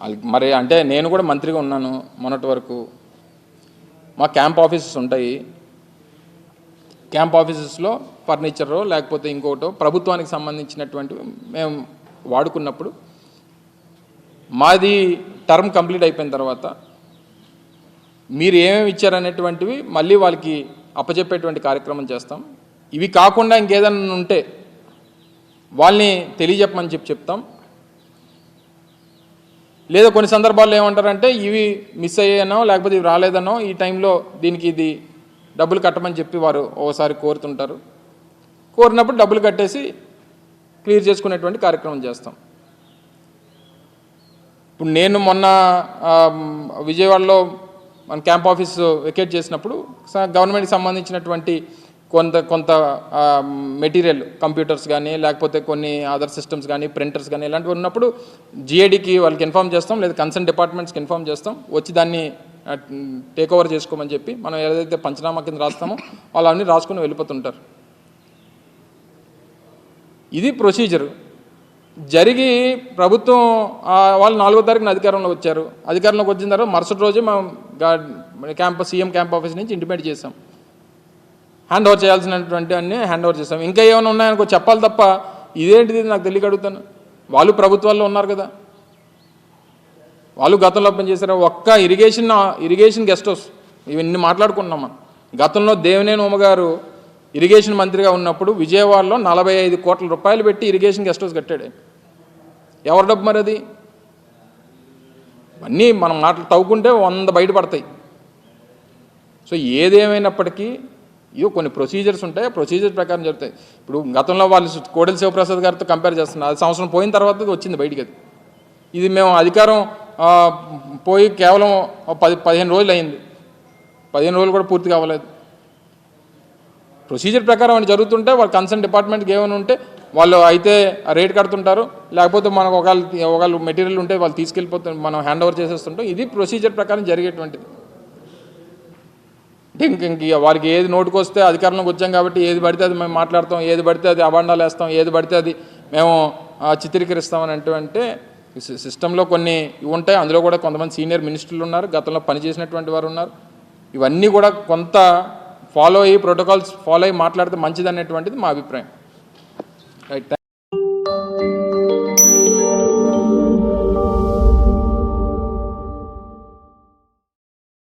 వాళ్ళకి మరి అంటే నేను కూడా మంత్రిగా ఉన్నాను మొన్నటి వరకు. మా క్యాంప్ ఆఫీసెస్ ఉంటాయి. క్యాంప్ ఆఫీసెస్లో ఫర్నిచరో లేకపోతే ఇంకోటో ప్రభుత్వానికి సంబంధించినటువంటివి మేము వాడుకున్నప్పుడు మాది టర్మ్ కంప్లీట్ అయిపోయిన తర్వాత మీరు ఏమేమి ఇచ్చారనేటువంటివి మళ్ళీ వాళ్ళకి అప్పచెప్పేటువంటి కార్యక్రమం చేస్తాం. ఇవి కాకుండా ఇంకేదైనా ఉంటే వాళ్ళని తెలియజెప్పమని చెప్పి చెప్తాం. లేదా కొన్ని సందర్భాల్లో ఏమంటారంటే ఇవి మిస్ అయ్యానో లేకపోతే ఇవి రాలేదనో ఈ టైంలో దీనికి ఇది డబ్బులు కట్టమని చెప్పి వారు ఓసారి కోరుతుంటారు. కోరినప్పుడు డబ్బులు కట్టేసి క్లియర్ చేసుకునేటువంటి కార్యక్రమం చేస్తాం. ఇప్పుడు నేను మొన్న విజయవాడలో మన క్యాంప్ ఆఫీస్ వెకేట్ చేసినప్పుడు స- గవర్నమెంట్కి సంబంధించినటువంటి కొంత కొంత మెటీరియల్ కంప్యూటర్స్ కానీ లేకపోతే కొన్ని అదర్ సిస్టమ్స్ కానీ ప్రింటర్స్ కానీ ఇలాంటివి ఉన్నప్పుడు జిఏడికి వాళ్ళకి ఇన్ఫామ్ చేస్తాం లేదా కన్సర్న్ డిపార్ట్మెంట్స్కి ఇన్ఫామ్ చేస్తాం. వచ్చి దాన్ని టేక్ ఓవర్ చేసుకోమని చెప్పి మనం ఏదైతే పంచనామా కింద రాస్తామో వాళ్ళు అన్నీ రాసుకుని వెళ్ళిపోతుంటారు. ఇది ప్రొసీజర్. జరిగి ప్రభుత్వం వాళ్ళు నాలుగో తారీఖున అధికారంలోకి వచ్చారు. అధికారంలోకి వచ్చిన తర్వాత మరుసటి రోజు మనం క్యాంపస్ సీఎం క్యాంప్ ఆఫీస్ నుంచి ఇంటిమేట్ చేసాం హ్యాండ్ ఓవర్ చేయాల్సినటువంటి అన్ని హ్యాండ్ ఓవర్ చేస్తాం. ఇంకా ఏమైనా ఉన్నాయనుకో చెప్పాలి తప్ప ఇదేంటిది నాకు తెలియక అడుగుతాను. వాళ్ళు ప్రభుత్వాల్లో ఉన్నారు కదా. వాళ్ళు గతంలో పనిచేశారు ఒక్క ఇరిగేషన్ ఇరిగేషన్ గెస్ట్ హౌస్ ఇవన్నీ మాట్లాడుకున్నాం మనం. గతంలో దేవినేని ఉమగారు ఇరిగేషన్ మంత్రిగా ఉన్నప్పుడు విజయవాడలో నలభై ఐదు కోట్ల రూపాయలు పెట్టి ఇరిగేషన్ గెస్ట్ హౌస్ కట్టాడు ఎవరి డబ్బు మరి అది? అన్నీ మనం మాటలు తవ్వుకుంటే వంద బయటపడతాయి. సో ఏదేమైనప్పటికీ ఇవో కొన్ని ప్రొసీజర్స్ ఉంటాయి ఆ ప్రొసీజర్ ప్రకారం జరుగుతాయి. ఇప్పుడు గతంలో వాళ్ళు కోడెల శివప్రసాద్ గారితో కంపేర్ చేస్తున్నారు. అది సంవత్సరం పోయిన తర్వాత వచ్చింది బయటికి అది. ఇది మేము అధికారం పోయి కేవలం పది పదిహేను రోజులు అయింది. పదిహేను రోజులు కూడా పూర్తి కావలేదు. ప్రొసీజర్ ప్రకారం అని జరుగుతుంటే వాళ్ళు కన్సర్న్ డిపార్ట్మెంట్కి ఏమైనా ఉంటే వాళ్ళు అయితే రేట్ కడుతుంటారు. లేకపోతే మనకు ఒకళ్ళు ఒకళ్ళు మెటీరియల్ ఉంటే వాళ్ళు తీసుకెళ్ళిపోతాం మనం హ్యాండ్ ఓవర్ చేసేస్తుంటాం. ఇది ప్రొసీజర్ ప్రకారం జరిగేటువంటిది. అంటే ఇంక ఇంక వారికి ఏది నోటుకొస్తే అధికారంలోకి వచ్చాం కాబట్టి ఏది పడితే అది మేము మాట్లాడతాం ఏది పడితే అది అభాండాలు వేస్తాం ఏది పడితే అది మేము చిత్రీకరిస్తామని అంటే సిస్టంలో కొన్ని ఇవి ఉంటాయి. అందులో కూడా కొంతమంది సీనియర్ మినిస్టర్లు ఉన్నారు. గతంలో పనిచేసినటువంటి వారు ఉన్నారు. ఇవన్నీ కూడా కొంత ఫాలో అయ్యి ప్రోటోకాల్స్ ఫాలో అయ్యి మాట్లాడితే మంచిది అనేటువంటిది మా అభిప్రాయం. రైట్